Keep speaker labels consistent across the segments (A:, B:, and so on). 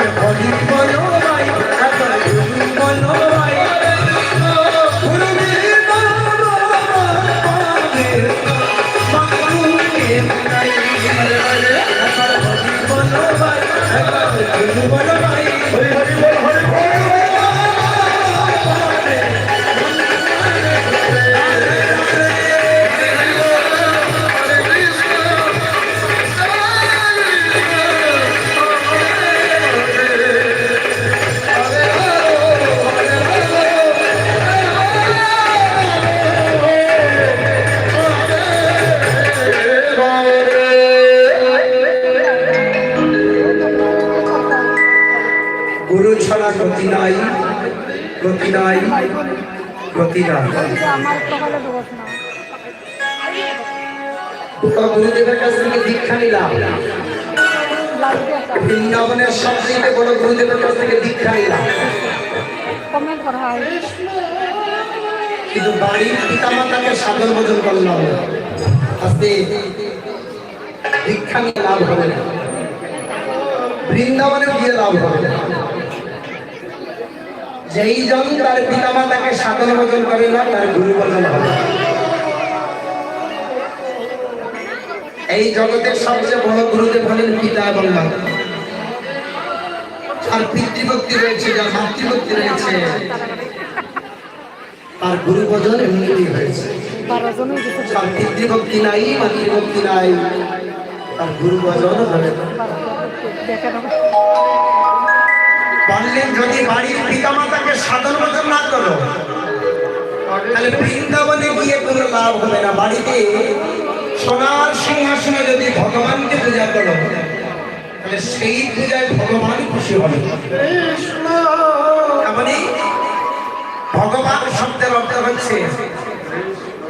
A: একবার তো গুরুদেবের কাছ থেকে দীক্ষা নিলাম। বৃন্দাবনের সবচেয়ে বড় গুরুদেবের কাছ থেকে দীক্ষা নিলাম। কিন্তু বাড়ির পিতামাতাকে সাদর বোধন করলাম। আস্তে দীক্ষা নিয়ে লাভ হবে না। বৃন্দাবনে গিয়ে লাভ হবে না। যেই জন তার পিতামাতাকে সাদর বোধন করে না, তার গুরু বদল হবে। এই জগতের সবচেয়ে বড় গুরুদেব হলেন পিতা এবং মাতা আর পিতৃভক্তি রয়েছে, যার মাতৃভক্তি রয়েছে, তার গুরু বদল এমনি হয়েছে। তার পিতৃভক্তি নাই, মাতৃভক্তি নাই, তার গুরু বদল হবে না। বললেন যদি বাড়ির পিতামাতাকে সাধন বদল না করো তাহলে বৃন্দাবনে গিয়ে কোনো লাভ হবে না। বাড়িতে সোনার সিংহাসনে যদি ভগবানকে পূজা করো তাহলে সেই পূজায় ভগবান খুশি হবে। মানে ভগবান শব্দের অর্থ হচ্ছে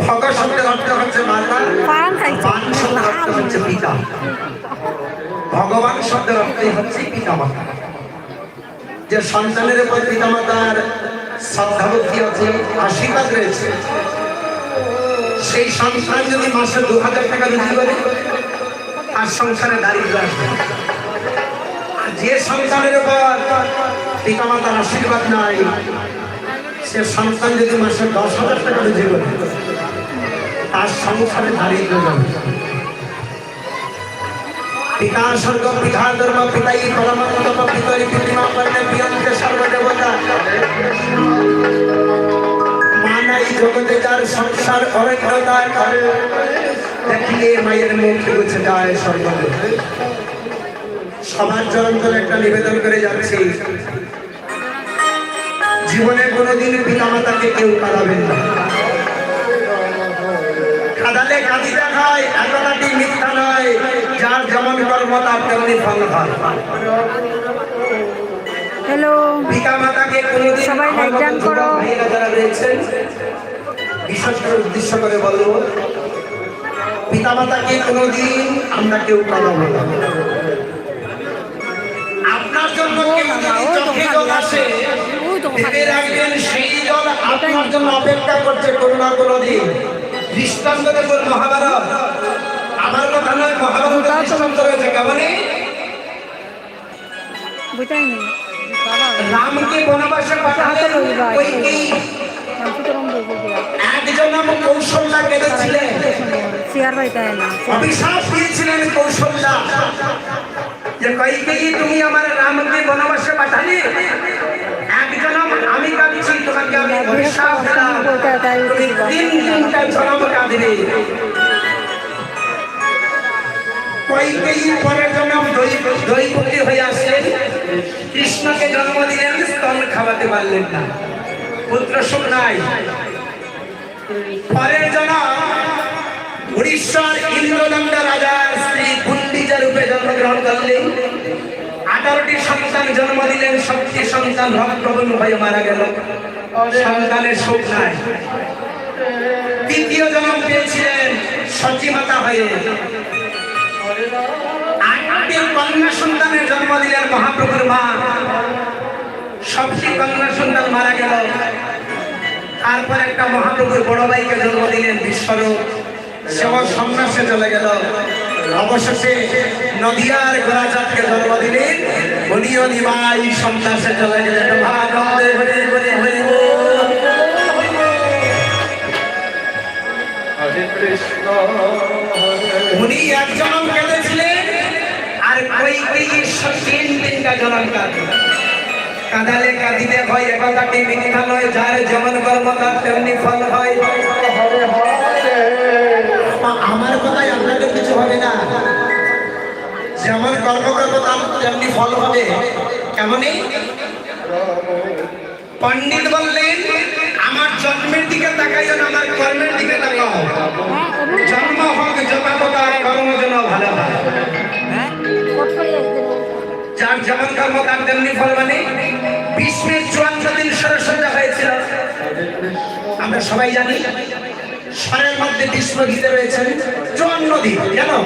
A: ভগ শব্দের অর্থ হচ্ছে মাতা
B: খাইছে।
A: শব্দের অর্থ হচ্ছে পিতা। ভগবান শব্দের অর্থই হচ্ছে পিতা মাতা যে সন্তানের উপর পিতা মাতার শ্রদ্ধা ভক্তি আছে আশীর্বাদ রয়েছে, সেই সন্তান যদি মাসে দু হাজার টাকা রুজি করে আর সংসারে দারিদ্র আসবে। আর যে সন্তানের উপর পিতা মাতার আশীর্বাদ নাই, সে সন্তান যদি মাসে দশ হাজার টাকা রুজি করে, তার সংসারে দারিদ্র যাবে। পিতা স্বর্গ পিতা ধর্ম পিতাই পরমাত্ম পিতরি পিতৃমা পর্ণে পিয়ন্তে সর্বদেবতা। মানাই জগতে যার সংসার অরণ্যতা দেখিলে মায়ের মুখ বুঝে যায় সর্বদেব সবার চরন্তর একটা নিবেদন করে যাচ্ছি। জীবনে কোনোদিন পিতা মাতাকে কেউ কাঁদাবেন না। কাঁদালে কাঁদি দেখায় এতটাটি যার যেমন কর্ম তার তেমনি ফল হয়
B: হ্যালো
A: পিতা মাতাকে কোনোদিন
B: সবাই
A: যুবক
B: করো।
A: ভাইয়েরা যারা রয়েছেন বিশেষ করে উদ্দেশ্য করে বলব পিতা মাতাকে কোনোদিন আমরা কেউ কাঁদাবো না। আপনার জন্য কেউ যদি চোখে জল আসে ভেবে রাখবেন সেই জল আপনার জন্য অপেক্ষা করছে কোনো না কোনো দিন দৃষ্টান্ত দেখুন মহাভারত। আমার কথা নয় মহাভারতের দৃষ্টান্ত রয়েছে কেমনই
B: বুঝাই নি
A: রামকে বনবাসে পাঠালেন
B: বলব দিয়া
A: একজন নাম কৌশল্যা কেঁদেছিলেন। অভিশাপ দিয়েছিলেন কৌশল্যা। যে তুমি আমার রামকে বনবাসে পাঠালে? একজন আমি কাঁদছি তোমাকে আমি অভিশাপ দিলাম। তুমি তিন তিনটা জনম কাঁদবে কইকেয়ী পরের জন্ম দই দইপতি হয়ে আসলেন কৃষ্ণকে জন্ম দিলেন, স্তন খাওয়াতে পারলেন না। পুত্র সুখ নাই। পরের জন্ম উড়িষ্যার ইন্দ্রদণ্ড রাজার স্ত্রী গুন্ডিজা রূপে জন্মগ্রহণ করলেন। আঠারোটি সন্তান জন্ম দিলেন সবটি সন্তান রক্তবন হয়ে মারা গেল। সন্তানের সুখ নাই। তৃতীয় জন্ম পেয়েছিলেন সচিমাতা হয়ে। আটটি কন্যা সন্তানের জন্ম দিলেন মহাপ্রভুর মা। সবটি কন্যা সন্তান মারা গেল। তারপর একটা মহাপ্রভুর বড় ভাইকে জন্ম দিলেন বিশ্বরূপ। সেও সন্ন্যাসে চলে গেল। অবশেষে নদিয়ার গোরাজাতকে জন্ম দিলেন উনিও তুমিও সন্ন্যাসে চলে গেলেন। ভাগবতে হরি হরি হরি
C: হরে কৃষ্ণ।
A: উনি এক জনম কেঁদেছিলেন আর কই তিন তিনটা জনম কাঁদে। কাঁদালে কাঁদিতে হয় একতাটি মিথ্যা নয়, যার যেমন কর্ম, তার তেমনি ফল হয়। আমার কথাই আপনাদের কিছু হবে না। যেমন কর্ম করব, তার তেমনি ফল হবে। কেমনই পণ্ডিত বললেন জন্মের দিকে তাকাইও না আমার কর্মের দিকে তাকাও।
B: হ্যাঁ
A: জন্ম হোক যথাযথা কর্ম যেন ভালো হয়।
B: আসবে
A: যার যেমন কর্ম তার তেমনি ফল মানে ভীষ্মের চুয়ান্ন দিন সরসজ্জা হয়েছিল। আমরা সবাই জানি স্বরের মধ্যে ভীষ্ম গীতে রয়েছেন চুয়ান্ন দিন জানো?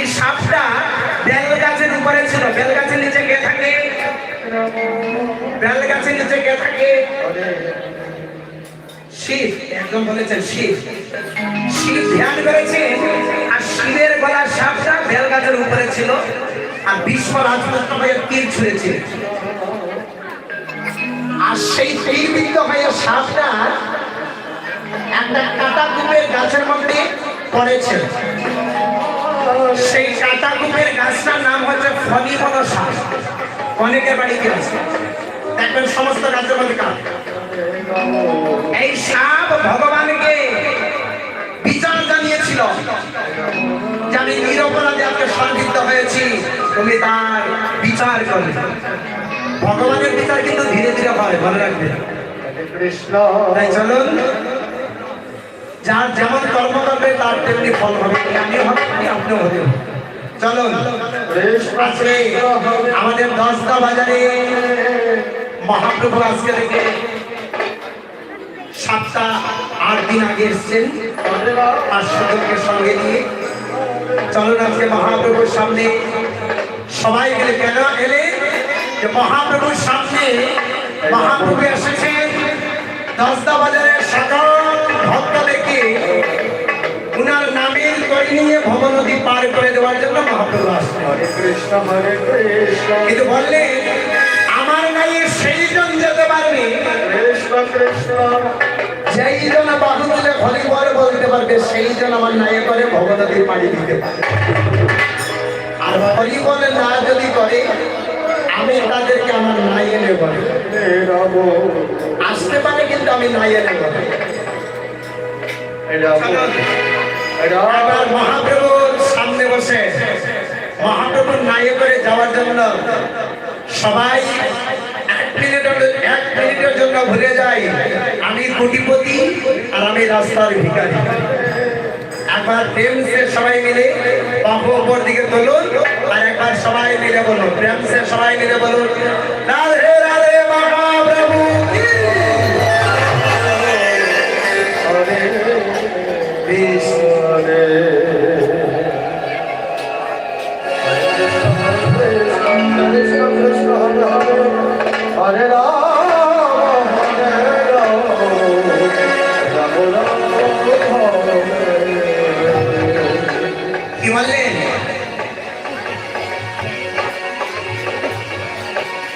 A: সেই সাপটা বেল গাছের উপরে ছিল। বেল গাছের নিচে কে থাকে? বেল গাছের নিচে কে থাকে? শিব, একদম বলেছেন শিব। শিব করেছে, আর শিবের গলার সাপটা বেল গাছের উপরে ছিল, আর বিশ্ব রাজপুত্র হয়ে তীর ছুঁড়েছিল আর সেই তীরবিদ্ধ হয়ে সাপটা একটা কাটা কুপের গাছের মধ্যে পড়েছে। সেই কাটা কুপের গাছটার নাম হচ্ছে ফণিমন সাপ অনেকের বাড়িতে আছে। দেখবেন সমস্ত মধ্যে কাঠ এই সাপ ভগবানকে বিচার জানিয়েছিল যে আমি নিরপরাধে আজকে সংযুক্ত হয়েছি। তুমি তার বিচার করবে। ভগবানের বিচার কিন্তু ধীরে ধীরে হয়, মনে রাখবে।
C: কৃষ্ণ
A: তাই চলুন। যার যেমন কর্ম করবে, তার তেমনি ফল হবে। আমিও হবে আপনিও হবে। চলুন আমাদের দশটা বাজারে মহাপ্রভু আজকে থেকে সাতটা আট দিন আগে এসছেন।
C: হরে রাম
A: সঙ্গে নিয়ে। চলুন আজকে মহাপ্রভুর সামনে। সবাই গেলে কেন এলে? যে মহাপ্রভুর সামনে মহাপ্রভু এসেছেন। দশটা বাজারের সকল উনার নামের তৈরি নিয়ে ভবনদী পার করে দেওয়ার জন্য মহাপ্রভু আসছেন।
C: হরে কৃষ্ণ হরে কৃষ্ণ।
A: কিন্তু বললেন আমার গায়ে সেই জন যেতে পারবে?
C: কৃষ্ণ কৃষ্ণ।
A: যেই জন বাহু দিলে ভলিবল বলতে পারবে সেই জন আমার নায়ে করে ভগবতী পাড়ি দিতে পারে আর ভলিবল না যদি করে আমি তাদেরকে আমার নাইয়ে নেব আসতে পারে কিন্তু আমি নাইয়ে নেব মহাপ্রভুর সামনে বসে। মহাপ্রভুর নাইয়ে করে যাওয়ার জন্য সবাই এক মিনিটের এক মিনিটের জন্য ভুলে যাই আমি কোটিপতি আর আমি রাস্তার ভিখারি। একবার প্রেম সে সবাই মিলে বাহু ওপর দিকে তুলুন আর একবার সবাই মিলে বলুন। প্রেম সে সবাই মিলে বলুন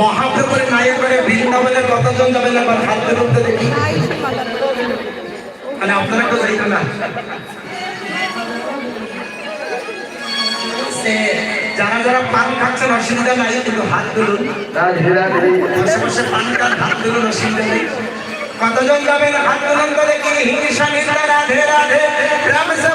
A: মহাপ্রভুর নায়ের করে বৃন্দাবনে কতজন যাবেন আবার হাত তুলুন তো দেখি? মানে আপনারা কেউ যাইতো না। যারা যারা পান খাচ্ছেন অসুবিধা নাই, কিন্তু হাত তুলুন। বসে বসে পান খান হাত তুলুন, অসুবিধা নেই। কতজন যাবেন হাত তো হিংসা নিন্দা, রাধে রাধে। রাম সে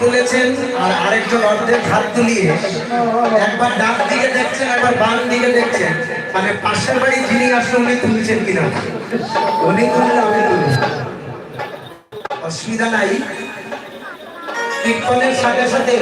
A: তুলেছেন আর আরেকজন অর্ধেক হাত তুলিয়ে একবার ডান দিকে দেখছেন, একবার বাম দিকে দেখছেন। মানে পাশের বাড়ি যিনি আসলে উনি তুলছেন কিনা? উনি তুললে আমি তুলি অসুবিধা নাই। সাথে সাথে